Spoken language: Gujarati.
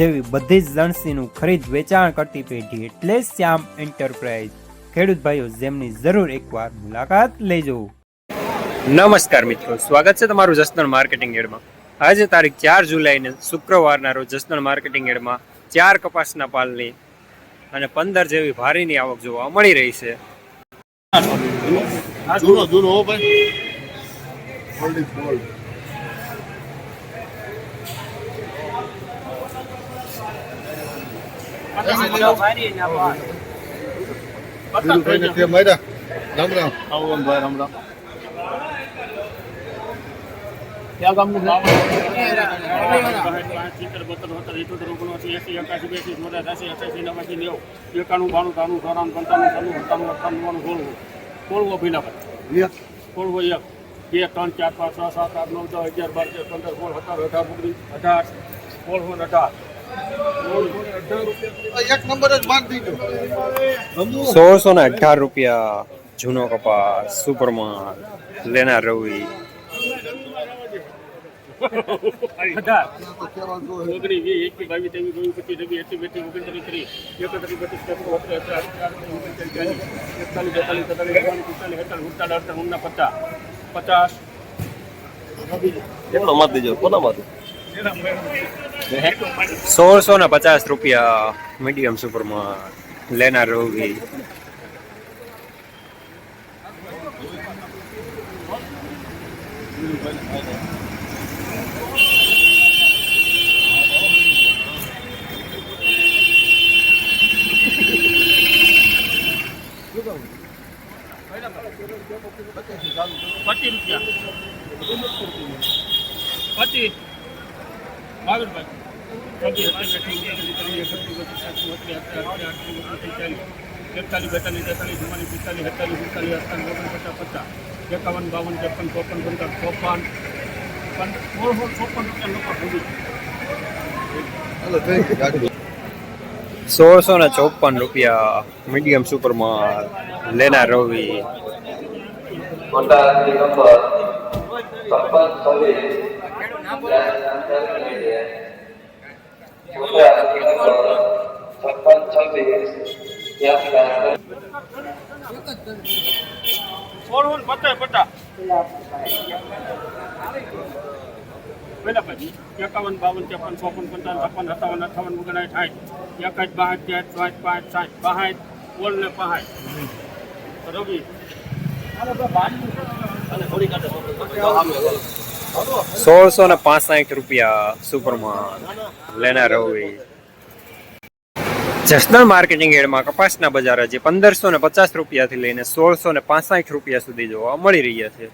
જેવી બધી જ લણસીનું ખરીદ વેચાણ કરતી પેઢી એટલે શ્યામ એન્ટરપ્રાઇઝ. ખેડૂત ભાઈઓ જેમની જરૂર એકવાર મુલાકાત લેજો. નમસ્કાર મિત્રો સ્વાગત છે તમારું જસદણ માર્કેટિંગ એડમાં. આજે તારીખ ચાર જુલાઈને શુક્રવારના રોજ જસદણ માર્કેટિંગ એડમાં ચાર કપાસના પાલની અને પંદર જેવી ભારીની આવક જોવા મળી રહી છે. જૂનો જૂનો ભાઈ. રામ રામ આવો ભાઈ રામ રામ ક્યાં ગામનું છે? એકાણું બાણું ત્રાણું ચોરાણું પંચાણું છન્નું સત્તાણું અઠ્ઠાણું નવ્વાણું સોળવું સોળવો ભીના પર લ્યો. સોળવો એક બે ત્રણ ચાર પાંચ છ સાત આઠ નવ દસ અગિયાર બાર તેર પંદર સોળ સત્તર અઢાર ઓગણીસ અઢાર સોળ ને અઢાર એક નંબર જ માર દીધો. ગમવું સોળસો ને અઢાર રૂપિયા જૂનો કપાસ સુપરમાન લેનાર રવિ. પચીસ કેટલો માર દેજો કોના મારું સોળસો ને પચાસ રૂપિયા મીડિયમ સુપરમાં લેનાર રોગી. પચીસ રૂપિયા. પચીસ. એકતાલીસ બેતાલીસ તેતાલીસ ચુમ્માલીસ પિસ્તાલીસ એકતાલીસ પિસ્તાલીસ અડતાલીસ ઓગણ પચાસ એકાવન બાવન ત્રેપન ચોપન પંચાવન ચોપન સોળસો ચોપન રૂપિયા લોકો ભૂલી સોળસો ને ચોપન રૂપિયા મીડિયમ સુપરમાં લેના રવિ. મોટા નંબર છપ્પન છવ્વીસ ને પચાસ પચાસ. પેલા પછી એકાવન, બાવન, ત્રેપન, ચોપન, પંચાવન, છપ્પન, સત્તાવન અઠાવન ઓગણાઠ સાઠ. એકાઠ બાસઠ ત્રેસઠ સાઠ પાંચ સાઠ. બાસઠ બોલ ને પહાઠ રવિ. સોળસો ને પાસઠ રૂપિયા સુપરમાન લેનાર રવિ જસદણ માર્કેટિંગ એડમાં કપાસના બજાર હજી પંદરસો ને પચાસ રૂપિયાથી લઈને સોળસો ને પાસઠ રૂપિયા સુધી જોવા મળી રહ્યા છે.